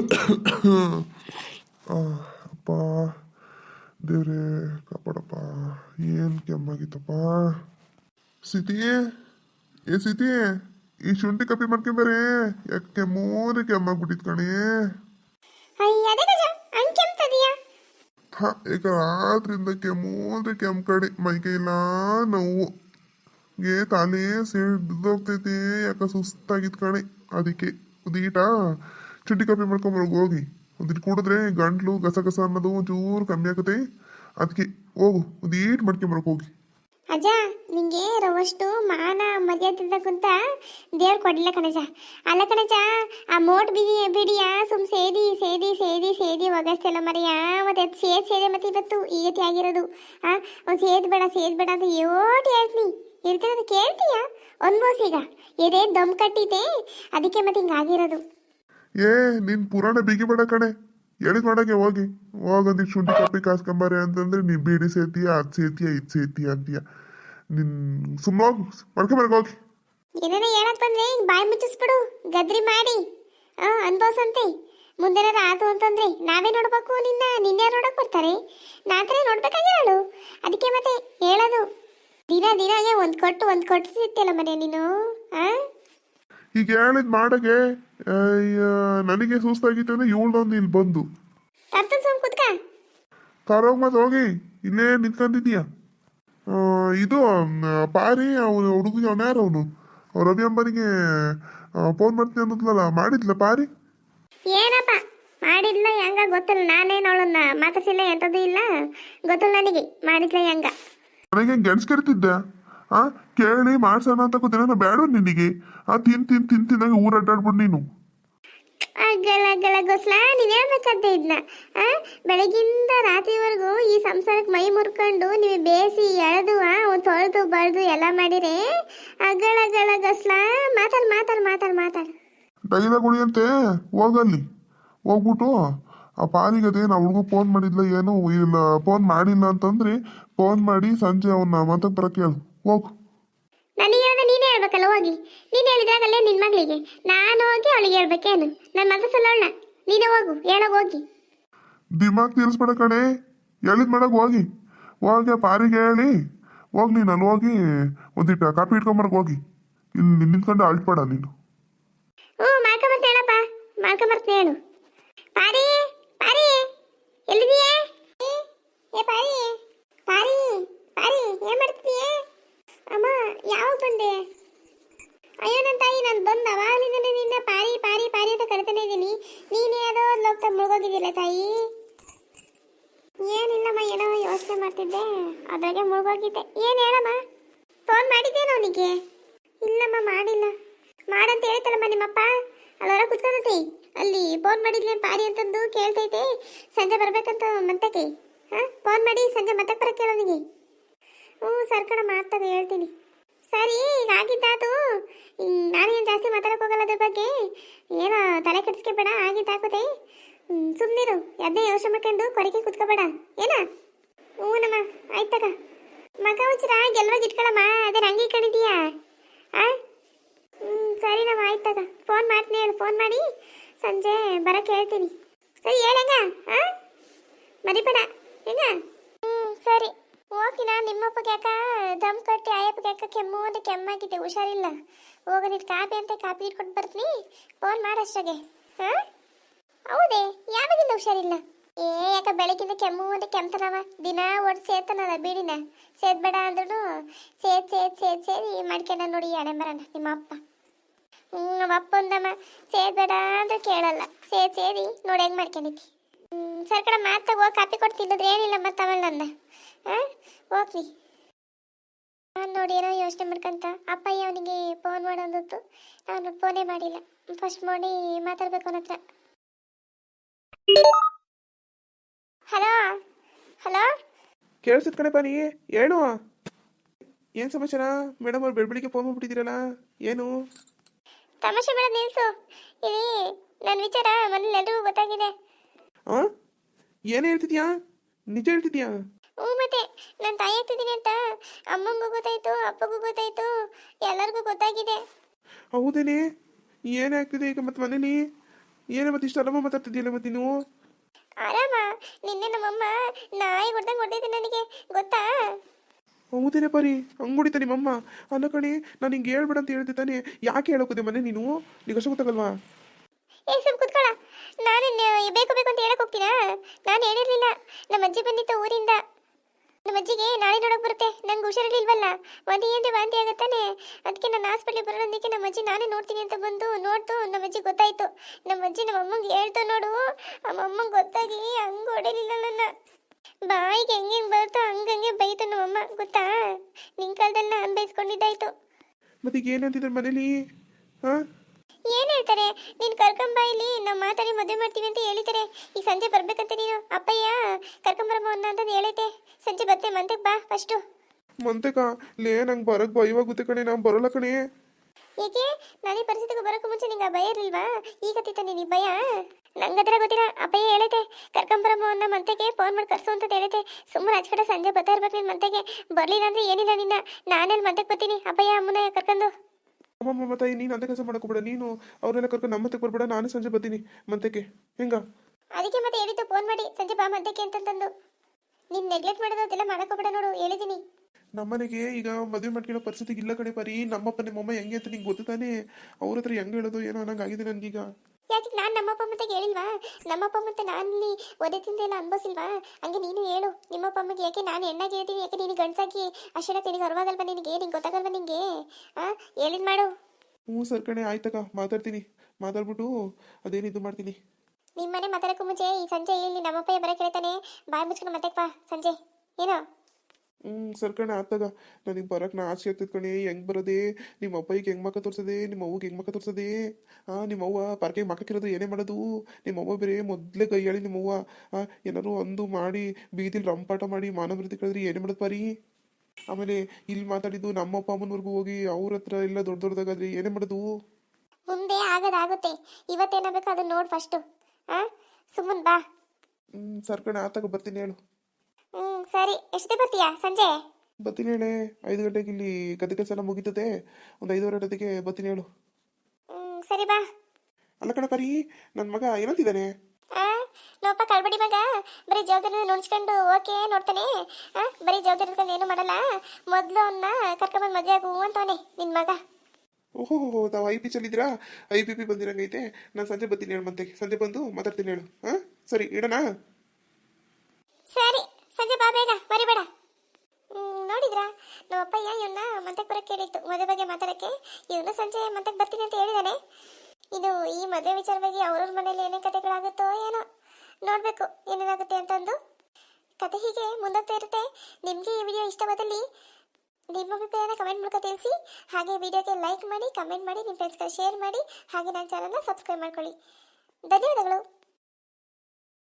ಅಪ್ಪ ದೇವ್ರೇ ಕಾಪಾಡಪ್ಪ. ಏನು ಕೆಮ್ಮಾಗಿತ್ತಪ್ಪ? ಸಿತಿ? ಏ ಸಿತಿ ಈ ಶುಂಠಿ ಕಪ್ಪಿ ಮಾಡ್ಕೊಂಬರೇ. ಯಾಕೆ ಕೆಮ್ಮೂರಿ ಕೆಮ್ಮಾಗ್ಬಿಟ್ಟಿತ್ ಕಣೇ. ಈಗ ರಾತ್ರಿಯಿಂದ ಕೆಮ್ಮೂರಿ ಕೆಮ್ಮ ಕಡೆ ಮೈಕೈಲ ನೋವು. ಗೆ ತಲೆ ಸಿಡ್ದೋಗ್ತೈತಿ ಯಾಕ ಸುಸ್ತಾಗಿತ್ ಕಣೆ. ಅದಕ್ಕೆ ಒಂದೀಟ ಶುಂಠಿ ಕಾಪಿ ಮಾಡ್ಕೊಂಬರೋಗಿ ಹೋಗಿ. ಒಂದಿಟ್ಟು ಕೂಡಿದ್ರೆ ಗಂಟ್ಲು ಗಸ ಅನ್ನೋದು ಒಂಚೂರು ಕಮ್ಮಿ ಆಗುತ್ತೆ. ಅದಕ್ಕೆ ಹೋಗು, ಒಂದು ಏಟ್ ಮಾಡ್ಕೊಂಬರೋಕೆ ಹೋಗಿ. ಅಜ್ಜ, ನಿಂಗೆ ರವಷ್ಟು ಮಾನ ಮರ್ಯಾದಿಂದ ಕುಂತ ದೇವ್ರು ಕೊಡಲಿಲ್ಲ ಕಣಜ ಅಲ್ಲ ಕಣಜ ಆ ಮೋಟ್ ಬಿಡಿ ಬಿಡಿಯ ಸುಮ್ ಸೇದಿ ಸೇದಿ ಸೇದಿ ಸೇದಿ ಒಗಸ್ತಿಲ್ಲ ಮರಿಯ. ಮತ್ತೆ ಸೇದ್, ಸೇದೆ ಮತ್ತೆ ಇವತ್ತು ಈ ಗತಿ ಆಗಿರೋದು. ಆ, ಅವ್ನು ಸೇದ್ ಬೇಡ ಸೇದ್ ಬೇಡ ಅಂತ ಯೋಟ್ ಹೇಳ್ತೀನಿ. ಹೇಳ್ತೀನಿ ಅದು ಕೇಳ್ತೀಯ? ಈಗ. ಎದೆ ದಮ್ ಕಟ್ಟಿದೆ ಅದಕ್ಕೆ ಮತ್ತೆ ಹಿಂಗಾಗಿರೋದು ಏ ನಿನ್ ಪುರಾಣ ಬಿಗಿಬೇಡ ಕಣೆ. ಎಳಿದ್ ಮಾಡಕ್ಕೆ ಹೋಗಿ. ಹೋಗಂದಿ ಶುಂಠಿ ಕಾಪಿ ಕಾಸ್ಕೊಂಬಾರೆ ಅಂತಂದ್ರೆ ನೀ ಬೀಡಿ ಸೇತಿಯ ಅದ್ ಸೇತಿಯ ಇದ್ ಸೇತಿಯ ಅಂತೀಯ. ನಿನ್ ಸುಮ್ಮನೆ ಹೋಗು ಮಾಡ್ಕೊಂಬರಕ್ ಹೋಗಿ. ಏನಾರ ಹೇಳಕ್ ಬಂದ್ರೆ? ಹಿಂಗ್ ಬಾಯಿ ಮುಚ್ಚಿಸ್ಬಿಡು. ಗದ್ರಿ ಮಾಡಿ. ಹಾ ಅನ್ಭವ್ಸಂತೆ. ಮುಂದೆನಾರ ಆತು ಅಂತಂದ್ರೆ ನಾವೇ ನೋಡ್ಬೇಕು ನಿನ್ನ. ನಿನ್ನೆ ನೋಡಕ್ ಬರ್ತಾರೆ? ನಾತ್ರೇ ನೋಡ್ಬೇಕಾಗಿರೋಳು. ಅದಕ್ಕೆ ಮತ್ತೆ ಹೇಳೋದು. ದಿನ ದಿನಾಗೆ ಒಂದ್ ಕೊಟ್ಟು ಒಂದ್ ಕೊಟ್ಟು ಸಿಗ್ತಿಲ್ಲ ಮನೆ ನೀನು ಆ? ಈಗ ಹೇಳಿದ್ ಮಾಡಕ್ಕೆ ಅಯ್ಯ, ನನಗೆ ಸುಸ್ತಾಗಿತ್ತು ಅಂದ್ರೆ ಇವಳೊಂದು ಇಲ್ಲಿ ಬಂದು ಕುತ್ಕ. ಕಾರೋಗ್ ಮತ್ತೆ ಹೋಗಿ ಇಲ್ಲೇ ನಿಂತ್ಕೊಂಡಿದೀಯ ಆ, ಇದು ಮ್, ಪಾರಿ ಅವನು ಹುಡುಗ ಅವನ ಯಾರು ಅವನು? ರವಿ ಅಂಬನಿಗೆ ಫೋನ್ ಮಾಡ್ತೀನಿ ಅನ್ನೋದ್ಲಲ್ಲ ಮಾಡಿದ್ಲ ಪಾರಿ? ಏನಪ್ಪ ಮಾಡಿದ್ಲ ಹೆಂಗ ಗೊತ್ತಿಲ್ಲ ನಾನೇನು ಅವಳನ್ನ ಮಾತಾಡ್ಸಿಲ್ಲ ಎಂಥದ್ದು ಇಲ್ಲ. ಗೊತ್ತಿಲ್ಲ ನನಗೆ ಮಾಡಿದ್ಲ ಹೆಂಗ? ನನಗೆ ಗೆಣಸ್ ಕರಿತಿದ್ದೆ ಆ? ಕೇಳಿ ಮಾಡ್ಸೋಣ ಅಂತ ಕೂತಿನ ಬೇಡ ನಿನಗೆ. ಆ ತಿನ್ ತಿನ್ ತಿನ್ ತಿಂದಾಗ ಊರ ಅಡ್ಡಾಡ್ಬಿಡ್ ನೀನು. ಅಗ್ಗಲ ಅಗ್ಗಲ ಗೊಸ್ಲ ನೀನ್ ಹೇಳ್ಬೇಕಂತ ಬೆಳಗಿಂದ ರಾತ್ರಿವರೆಗೂ ಈ ಸಂಸಾರಕ್ಕೆ ಮೈ ಮುರ್ಕೊಂಡು ನೀವು ಬೇಸಿ ಎಳೆದು ತೊಳೆದು ಬರೆದು ಎಲ್ಲ ಮಾಡಿರೆ ಅಗ್ಗಳ ಅಗ್ಗಳ ಗೊಸ್ಲ ಮಾತಾಡ್ ಮಾತಾಡ್ ಮಾತಾಡ್ ಮಾತಾಡ್. ಡೈಲ ಉಳಿಯಂತೆ? ಹೋಗಲ್ಲಿ ಹೋಗ್ಬಿಟ್ಟು ಆ ಪಾಲಿಗದೆ ನಾ ಹುಡುಗ ಫೋನ್ ಮಾಡಿದ್ಲ ಏನು ಇಲ್ಲ ಫೋನ್ ಮಾಡಿಲ್ಲ ಅಂತಂದ್ರೆ ಫೋನ್ ಮಾಡಿ ಸಂಜೆ ಅವನ್ನ ಮತ್ತೆ ಬರಕ್ಕೆ ಹೇಳು. ಹೋಗು. ನನಗೆ ಹೇಳ್ದೆ ನೀನೇ ಹೇಳ್ಬೇಕಲ್ಲ ಹೋಗಿ. ನೀನು ಹೇಳಿದ್ರಾಗಲ್ಲೇ ನಿನ್ನ ಮಗಳಿಗೆ. ನಾನು ಹೋಗಿ ಅವಳಿಗೆ ಹೇಳ್ಬೇಕೇನು? ನನ್ನ ಮನಸ್ಸಲ್ಲ ಸಲ್ಲೋಣ ನೀನೇ ಹೋಗು ಹೇಳೋಗಿ ಹೋಗಿ. ದಿಮಾಗ್ ತೀರಿಸ್ಬೇಡ ಕಣೆ. ಹೇಳಿದ್ ಮಾಡಕ್ ಹೋಗಿ? ಹೋಗಿ ಪಾರಿಗೆ ಹೇಳಿ. ನೀನು ಅಲ್ಲಿ ಹೋಗಿ ಒಂದಿಟ್ಟು ಕಾಪಿ ಇಟ್ಕೊಂಬರಕ್ ಹೋಗಿ. ಇಲ್ಲಿ ನಿಂತ್ಕೊಂಡು ಅಳ್ಬೇಡ ನೀನು. ಹ್ಞೂ ಮಾಡ್ಕೊಂಬರ್ತ ಹೇಳಪ್ಪ. ಮಾಡ್ಕೊಂಬರ್ತೀನಿ ಹೇಳು ಪಾರಿ ಪಾರಿ ಎಲ್ಲಿದೀಯೇ ಏ ಪಾರಿ ಪಾರಿ ಪಾರಿ ಏನ್ ಮಾಡ್ತಿದೀಯೇ ಅಮ್ಮ ಯಾವಾಗ ಬಂದೆ ಅಯ್ಯೋ ನನ್ನ ತಾಯಿ ನಾನು ಬಂದ ಅವಾಗಲಿಂದ ನಿನ್ನ ಪಾರಿ ಪಾರಿ ಪಾರಿ ಅಂತ ಕರಿತಾನೆ ಇದ್ದೀನಿ ನೀನೇ ಅದೋ ಲೋಕ ಮುಳುಗೋಗಿದ್ದಿಲ್ಲ ತಾಯಿ ಏನಿಲ್ಲಮ್ಮ ಏನೋ ಯೋಚನೆ ಮಾಡ್ತಿದ್ದೆ ಅದ್ರಾಗೆ ಮುಳುಗೋಗಿದ್ದೆ ಏನು ಹೇಳಮ್ಮ? ಫೋನ್ ಮಾಡಿದ್ದೇನು ಅವನಿಗೆ? ಇಲ್ಲಮ್ಮ, ಮಾಡಿಲ್ಲ. ಮಾಡಂತ ಹೇಳ್ತಾರಮ್ಮ ನಿಮ್ಮಪ್ಪ. ಅಲ್ಲವರ ಕುತ್ಕೊಂಡತಿ. ಅಲ್ಲಿ ಫೋನ್ ಮಾಡಿದ್ಲೆ ಪಾರಿ ಅಂತಂದು ಕೇಳ್ತೈತೆ. ಸಂಜೆ ಬರ್ಬೇಕಂತ ಮಂತಕ್ಕೆ. ಹಾಂ? ಫೋನ್ ಮಾಡಿ ಸಂಜೆ ಮತ್ತೆ ಬರಕ್ಕೆ ಕೇಳೋನಿಗೆ ಹ್ಞೂ, ಸರ್ ಕಣ ಮಾತಾಗ ಹೇಳ್ತೀನಿ. ಸರಿ, ಈಗ ಆಗಿದ್ದಾತು ನಾನೇನು ಜಾಸ್ತಿ ಮಾತಾಡಕ್ಕೆ ಹೋಗಲ್ಲ ಅದ್ರ ಬಗ್ಗೆ. ಏನೋ ತಲೆ ಕೆಡಿಸ್ಕೊಬೇಡ ಆಗಿದ್ದಾಕುತ್ತೆ ಸುಮ್ಮನಿರು ಅದೇ ಯೋಚನೆ ಮಾಡ್ಕೊಂಡು ಕೊರಕೆ ಕುತ್ಕೋಬೇಡ. ಏನ? ಹ್ಞೂ ಆಯ್ತಕ್ಕ ಮಗ ಹುಚ್ಚರ, ಗೆಲ್ವಾಗ ಇಟ್ಕೊಳಮ್ಮ ಅದೇ ರಂಗಿ ಕಣಿದೀಯಾ ಆ? ಹ್ಞೂ ಸರಿ ನಮ್ಮ ಆಯ್ತಗ ಫೋನ್ ಮಾಡ್ತೀನಿ ಹೇಳು, ಫೋನ್ ಮಾಡಿ ಸಂಜೆ ಬರಕ್ಕೆ ಹೇಳ್ತೀನಿ. ಸರಿ ಹೇಳಂಗ ಆ? ಮರಿಬೇಡ. ಹೆಂಗ? ಹ್ಞೂ ಸರಿ. ಹೋಗಿನ ನಿಮ್ಮಪ್ಪಗೆ ಯಾಕ, ದಮ್ ಕಟ್ಟಿ ಆಯಪ್ಪಗೆ ಯಾಕ ಕೆಮ್ಮು ಅಂತ ಕೆಮ್ಮಾಗಿದೆ, ಹುಷಾರಿಲ್ಲ. ಹೋಗೋದಿಟ್ಟು ಕಾಪಿ ಅಂತ ಕಾಪಿ ಇಟ್ಕೊಂಡು ಬರ್ತೀನಿ. ಫೋನ್ ಮಾಡಷ್ಟಾಗೆ ಹಾಂ ಹೌದೇ, ಯಾವಾಗಿಂದ ಹುಷಾರಿಲ್ಲ? ಏ, ಯಾಕ ಬೆಳಗಿಂದ ಕೆಮ್ಮು ಅಂತ ಕೆಮ್ತನವ ದಿನ ಒಟ್ಟು ಸೇತಾನಲ್ಲ ಬೀಡಿನ. ಸೇದ್ಬೇಡ ಅಂದ್ರೂ ಸೇದ್ ಸೇದ್ ಸೇದ್ ಸೇದಿ ಮಾಡ್ಕೊಂಡ ನೋಡಿ ಎಣೆ ಮರನ, ನಿಮ್ಮ ಅಪ್ಪ. ಹ್ಞೂ ನಮ್ಮ ಅಪ್ಪ ಅಂದಮ್ಮ ಸೇದ್ಬೇಡ ಅಂದ್ರೆ ಕೇಳಲ್ಲ. ಸೇದ್ ಸೇದಿ ನೋಡಿ ಹೆಂಗೆ ಮಾಡ್ಕೊಂಡಿದ್ದಿ ಹ್ಞೂ ಸರ್ ಕಡೆ ಮಾತಾಗ ಹೋಗಿ ಕಾಪಿ ಕೊಟ್ಟು ಏನಿಲ್ಲ ಮತ್ತೆ ಅವಳು ನನ್ನ ಹಾಂ ಹೋಗ್ರಿ ನಾನು ನೋಡಿ ಏನೋ ಯೋಚನೆ ಮಾಡ್ಕೊಂತ ಅಪ್ಪಯ್ಯ ಅವನಿಗೆ ಫೋನ್ ಮಾಡೋದಿತ್ತು. ನಾನು ಫೋನೇ ಮಾಡಿಲ್ಲ. ಫಸ್ಟ್ ಮಾಡಿ ಮಾತಾಡ್ಬೇಕು ಅವನ ಹತ್ರ ಹಲೋ ಹಲೋ ಕೇಳಿಸಿದ ಕಣಪ್ಪ ನೀ ಹೇಳು. ಏನು ಸಮಾಚಾರ? ಮೇಡಮ್ ಅವ್ರು ಬೆಳಬೆಳಿಗ್ಗೆ ಫೋನ್ ಮಾಡ್ಬಿಟ್ಟಿದ್ದೀರಲ್ಲ ಏನು? ತಮಾಷೆ ಮೇಡಮ್ ನಿಲ್ಸು. ಇಲ್ಲಿ ನನ್ನ ವಿಚಾರ ಎಲ್ರಿಗೂ ಗೊತ್ತಾಗಿದೆ. ಹಾಂ ಏನು ಹೇಳ್ತಿದ್ಯಾ? ನಿಜ ಹೇಳ್ತಿದ್ಯಾ? ಹ್ಞೂ ಮತ್ತೆ ನನ್ನ ತಾಯಿ ಹೇಳ್ತಿದ್ದೀನಿ ಅಂತ. ಅಮ್ಮಂಗೂ ಗೊತ್ತಾಯ್ತು ಅಪ್ಪಗೂ ಗೊತ್ತಾಯ್ತು ಎಲ್ಲರಿಗೂ ಗೊತ್ತಾಗಿದೆ. ಹೌದೇನೆ? ಏನಾಗ್ತಿದೆ ಈಗ ಮತ್ತೆ ಮನೇಲಿ? ಏನೇ ಮತ್ತೆ ಇಷ್ಟು ಆರಾಮ ಮಾತಾಡ್ತಿದ್ದೀಯಲ್ಲ ಮತ್ತೆ ನೀವು ಆರಾಮ ನಿನ್ನೆ ನಮ್ಮಮ್ಮ ನಾಯಿ ಹೊಡ್ದಂಗೆ ಹೊಡೆದಿದ್ದೆ ನನಗೆ. ಗೊತ್ತಾ? ಹೌದೇನೆ ಪರಿ. ಹಂಗುಡಿತ ನಿಮ್ಮಮ್ಮ. ಅಲ್ಲ ಕಣಿ ನಾನು ಹಿಂಗೆ ಹೇಳ್ಬೇಡ ಅಂತ ಹೇಳ್ದೆ ತಾನೆ. ಯಾಕೆ ಹೇಳೋಕೋದೆ ಮನೆ ನೀನು? ನಿಗಸ ಗೊತ್ತಾಗಲ್ವಾ? ಏ ಸ್ವಲ್ಪ ಕುತ್ಕೊಳ. ನಾನು ಬೇಕು ಬೇಕು ಅಂತ ಹೇಳಕ್ ಹೋಗ್ತೀನಾ? ನಾನು ಹೇಳಿರ್ಲಿಲ್ಲ. ನಮ್ಮ ಅಜ್ಜಿ ಬಂದಿತ್ತು ಊರಿಂದ. ನಮ್ಮ ಅಜ್ಜಿಗೆ ನಾಳೆ ನೋಡಕ್ ಬರುತ್ತೆ. ನಂಗೆ ಹುಷಾರಿರ್ಲಿಲ್ವಲ್ಲ ಒಂದು ಏನ್ರಿ ವಾಂತಿ ಆಗತ್ತಾನೆ? ಅದಕ್ಕೆ ನಾನು ಹಾಸ್ಪಿಟ್ಲಿಗೆ ಬರೋದಕ್ಕೆ ನಮ್ಮ ಅಜ್ಜಿ ನಾನೇ ನೋಡ್ತೀನಿ ಅಂತ ಬಂದು ನೋಡ್ತು. ನಮ್ಮ ಅಜ್ಜಿ ಗೊತ್ತಾಯ್ತು. ನಮ್ಮ ಅಜ್ಜಿ ನಮ್ಮ ಅಮ್ಮಂಗೆ ಹೇಳ್ತು ನೋಡು. ನಮ್ಮ ಅಮ್ಮಂಗೆ ಗೊತ್ತಾಗಿ ಹಂಗೆ ಹೊಡೆಯಲಿಲ್ಲ ನನ್ನ. ಬಾಯಿಗೆ ಹೆಂಗೆ ಬರುತ್ತೋ ಹಂಗಂಗೆ ಬೈತು ನಮ್ಮಮ್ಮ ಗೊತ್ತಾ? ನಿನ್ ಕಾಲದಲ್ಲಿ ನಾನು ಬೈಸ್ಕೊಂಡಿದ್ದಾಯ್ತು ಮತ್ತೆ ಏನಂತಿದ್ರು ಮನೇಲಿ? ಹಾ? ಏನ್ ಹೇಳ್ತಾರೆ? ನೀನ್ ಕರ್ಕೊಂಬ ಇಲ್ಲಿ ನಾವು ಮಾತಾಡಿ ಮದುವೆ ಮಾಡ್ತೀವಿ ಅಂತ ಹೇಳಿದ್ದಾರೆ ಈಗ ಸಂಜೆ ಬರ್ಬೇಕಂತ ನೀನು ಅಪ್ಪಯ್ಯ. ಕರ್ಕೊಂಬರಮ್ಮ ಅಂತ ಹೇಳೈತೆ. ಸಂಜೆ ಬತ್ತೆ ಮಂತಕ್ಕೆ ಬಾ ಫಸ್ಟು ಮಂತೆಕ ಲೇ ನಂಗೆ ಬರಕ್ ಭಯವಾಗುತ್ತೆ ಕಣೆ ನಾವು ಬರೋಲ್ಲ ಕಣೆ. ಏಕೆ? ನಾನೇ ಪರಿಸ್ಥಿತಿಗೆ ಬರೋಕ್ಕೂ ಮುಂಚೆ ನಿಂಗೆ ಭಯ ಇರ್ಲಿಲ್ವಾ? ಈಗ ತಿತ್ತ ನೀನು ಈ ಭಯ? ಅದರ ಗೊತ್ತಿಲ್ಲ ಅಪ್ಪಯ್ಯ ಹೇಳೈತೆ. ಕರ್ಕೊಂಬರಮ್ಮ ಅನ್ನೋ ಮಂತೆಗೆ ಫೋನ್ ಮಾಡಿ ಕರ್ಸು ಅಂತ ಹೇಳೈತೆ. ಸುಮ್ಮನೆ ಆಚ ಕಡೆ ಸಂಜೆ ಬರ್ತಾ ಇರ್ಬೇಕು ನಿನ್ ಮಂತೆಗೆ. ಬರ್ಲಿಲ್ಲ ಅಂದ್ರೆ ಏನಿಲ್ಲ ನಿನ್ನ. ನಾನೇನು ಮಂತೆಗೆ ಬರ್ತೀನಿ? ಅಪ್ಪಯ್ಯ ಅಮ್ಮನ ಕರ್ಕೊಂಡು. ಅಮ್ಮಮ್ಮ ತಾಯಿ ನೀನು ಅಂತ ಕೆಲಸ ಮಾಡಕೋಬೇಡ. ನೀನು ಅವ್ರನ್ನೆಲ್ಲ ಕರ್ಕೊಂಡು ನಮ್ಮ ಮತ್ತೆ ಬರ್ಬೇಡ. ನಾನು ಸಂಜೆ ಬರ್ತೀನಿ ಮಂತಕ್ಕೆ ಹೆಂಗ? ಅದಕ್ಕೆ ಮತ್ತೆ ಹೇಳಿದ್ದು ಫೋನ್ ಮಾಡಿ. ಸಂಜೆ ಬಾ ಮಂತಕ್ಕೆ ಅಂತಂದು ನೀನು ನೆಗ್ಲೆಕ್ಟ್ ಮಾಡೋದು ಅದೆಲ್ಲ ಮಾಡಕ್ಕೋಬೇಡ ನೋಡು. ಹೇಳಿದ್ದೀನಿ ನಮ್ಮನೆಗೆ ಈಗ ಮದುವೆ ಮಾಡ್ಕೊಳ್ಳೋ ಪರಿಸ್ಥಿತಿಗೆ ಇಲ್ಲ ಕಡೆ ಪರಿ. ನಮ್ಮಪ್ಪ ನಿಮ್ಮಮ್ಮ ಹೆಂಗೆ ಅಂತ ನಿಂಗೆ ಗೊತ್ತಾನೆ ತಾನೇ? ಅವ್ರ ಹತ್ರ ಹೆಂಗೆ ಹೇಳೋದು ಏನೋ ಅನ್ನಂಗೆ ಆಗಿದೆ ನನಗೀಗ. ಯಾಕೆ ನಾನು ನಮ್ಮಪ್ಪ ಮತ್ತೆ ಹೇಳಿಲ್ವಾ? ನಮ್ಮಪ್ಪ ಮತ್ತೆ ನಾನಲ್ಲಿ ಒದೆತಿಂದ ಎಲ್ಲ ಅನ್ಭವಿಸಿಲ್ವಾ? ಹಂಗೆ ನೀನು ಹೇಳು. ನಿಮ್ಮಪ್ಪ ಅಮ್ಮಗೆ ಯಾಕೆ ನಾನು ಹೆಣ್ಣಾಗಿ ಹೇಳ್ತೀನಿ ಯಾಕೆ ನೀನು ಗಂಡ್ಸಾಕಿ ಅಷ್ಟೇ ತಿನಿಗೆ ಅರ್ವಾಗಲ್ವಾ ನಿನಗೆ ನಿಂಗೆ ಗೊತ್ತಾಗಲ್ವಾ ನಿಂಗೆ? ಆ ಹೇಳಿದ್ ಮಾಡು. ಹ್ಞೂ ಸರ್ ಕಣೆ ಆಯ್ತಕ್ಕ ಮಾತಾಡ್ತೀನಿ. ಮಾತಾಡ್ಬಿಟ್ಟು ಅದೇನಿದು ಮಾಡ್ತೀನಿ? ನಿಮ್ಮನೆ ಮಾತಾಡಕ್ಕೂ ಮುಂಚೆ ಈ ಸಂಜೆ ಇಲ್ಲಿ ನಮ್ಮಪ್ಪ ಬರೋ ಕೇಳ್ತಾನೆ ಬಾಯ್ ಮುಚ್ಕೊಂಡು ಮತ್ತೆ ಸಂಜೆ. ಏನೋ? ಹ್ಞೂ ಸರ್ ಕಣೆ ಆತದ ನನಗೆ ಬರಕ್ಕೆ ನಾ ಆಸೆ ಆಗ್ತದ ಕಣೆ ಹೆಂಗೆ ಬರೋದೆ? ನಿಮ್ಮ ಅಪ್ಪಗೆ ಹೆಂಗೆ ಮಕ್ಕ ತೋರ್ಸದೆ? ನಿಮ್ಮ ಅವ್ಗೆ ಹೆಂಗ್ ಮಕ್ಕ ತೋರ್ಸದೆ? ಹಾಂ ನಿಮ್ಮ ಅವ್ವ ಪಾರ್ಕಿಗೆ ಮಕ್ಕಕ್ಕಿರೋದು ಏನೇ ಮಾಡೋದು? ನಿಮ್ಮ ಅವ್ವ ಬೇರೆ ಮೊದಲೇ ಕೈಯಾಳಿ ನಿಮ್ಮ ಅವ್ವ. ಹಾಂ ಏನಾದ್ರು ಒಂದು ಮಾಡಿ ಬೀದಿಲಿ ರಂಪಾಟ ಮಾಡಿ ಮಾನವೃತ್ತಿ ಕಳೆದ್ರೆ ಏನೇ ಮಾಡೋದು ಪಾರಿ? ಆಮೇಲೆ ಇಲ್ಲಿ ಮಾತಾಡಿದ್ದು ನಮ್ಮ ಅಪ್ಪ ಅಮ್ಮನವರೆಗೂ ಹೋಗಿ ಅವ್ರ ಹತ್ರ ಎಲ್ಲ ದೊಡ್ಡ ದೊಡ್ಡದಾಗಾದ್ರೆ ಏನೇ ಮಾಡೋದು? ಮುಂದೆ ಆಗದಾಗುತ್ತೆ ಇವತ್ತೇನಾಗಬೇಕು ಅದನ್ನ ನೋಡ್ ಫಸ್ಟ್ ಆ ಸುಮ್ಮನ್ ಬಾ. ಹ್ಞೂ ಸರ್ ಕಣೆ ಆತಾಗ ಬರ್ತೀನಿ ಹೇಳು. ಹ್ಞೂ ಸರಿ. ಎಷ್ಟೇ ಬರ್ತೀಯಾ? ಸಂಜೆ? ಬರ್ತೀನಿ ಹೇಳೆ. ಐದು ಗಂಟೆಗೆ ಇಲ್ಲಿ ಗದ್ದೆ ಕೆಲಸ ಎಲ್ಲ ಮುಗೀತದೆ. ಒಂದು ಐದುವರೆ ಗಂಟೆಗೆ ಬರ್ತೀನಿ ಹೇಳು. ಹ್ಞೂ ಸರಿ ಬಾ. ಅಲ್ಲ ಕಣ ಪರಿ ನನ್ನ ಮಗ ಏನಂತಿದ್ದಾನೆ? ಆ ನೋಪ್ಪ ಕಳ್ಬಡಿ ಮಗ. ಬರೀ ಜವಾಬ್ದಾರಿ ನೋಡ್ಸ್ಕೊಂಡು ಓಕೆ ನೋಡ್ತಾನೆ. ಆ ಬರೀ ಜವಾಬ್ದಾರಿ ಇಟ್ಕೊಂಡು ಏನು ಮಾಡಲ್ಲ. ಮೊದಲು ಅವನ್ನ ಕರ್ಕೊಂಬಂದು ಮದುವೆ ಆಗು ಅಂತವನೆ ನಿನ್ನ ಮಗ. ಓಹೋ ತಾವು ಐ ಪಿ ಚಲ್ಲಿದ್ದೀರಾ ಐ ಪಿ ಪಿ ಬಂದಿರಂಗೈತೆ. ನಾನು ಸಂಜೆ ಬರ್ತೀನಿ ಹೇಳು ಮತ್ತೆ. ಸಂಜೆ ಬಂದು ಮಾತಾಡ್ತೀನಿ ಹೇಳು. ಹಾಂ ಸರಿ ಇಡೋಣ ಸಂಜೆ ಬಾ, ಬೇಗ. ಮರಿಬೇಡ ಬೇಡ. ನೋಡಿದ್ರಾ? ನಮ್ಮ ಅಪ್ಪಯ್ಯ ಇವನ್ನ ಮಂತಕ್ಕೆ ಬರೋಕ್ಕೆ ಕೇಳಿತ್ತು. ಮದುವೆ ಬಗ್ಗೆ ಮಾತಾಡಕ್ಕೆ. ಇವನು ಸಂಜೆ ಮಂತಕ್ಕೆ ಬರ್ತೀನಿ ಅಂತ ಹೇಳಿದಾನೆ. ಇದು ಈ ಮದುವೆ ವಿಚಾರವಾಗಿ ಅವ್ರವ್ರ ಮನೇಲಿ ಏನೇ ಕತೆಗಳಾಗುತ್ತೋ ಏನೋ. ನೋಡಬೇಕು ಏನೇನಾಗುತ್ತೆ ಅಂತಂದು. ಕತೆ ಹೀಗೆ ಮುಂದೋಗ್ತಾ ಇರುತ್ತೆ. ನಿಮಗೆ ಈ ವಿಡಿಯೋ ಇಷ್ಟವಾದಲ್ಲಿ ನಿಮ್ಮ ಅಭಿಪ್ರಾಯನ ಕಮೆಂಟ್ ಮೂಲಕ ತಿಳಿಸಿ. ಹಾಗೆ ವಿಡಿಯೋಗೆ ಲೈಕ್ ಮಾಡಿ ಕಮೆಂಟ್ ಮಾಡಿ, ನಿಮ್ಮ ಫ್ರೆಂಡ್ಸ್ಗೆ ಶೇರ್ ಮಾಡಿ. ಹಾಗೆ ನನ್ನ ಚಾನಲ್ನ ಸಬ್ಸ್ಕ್ರೈಬ್ ಮಾಡ್ಕೊಳ್ಳಿ. ಧನ್ಯವಾದಗಳು.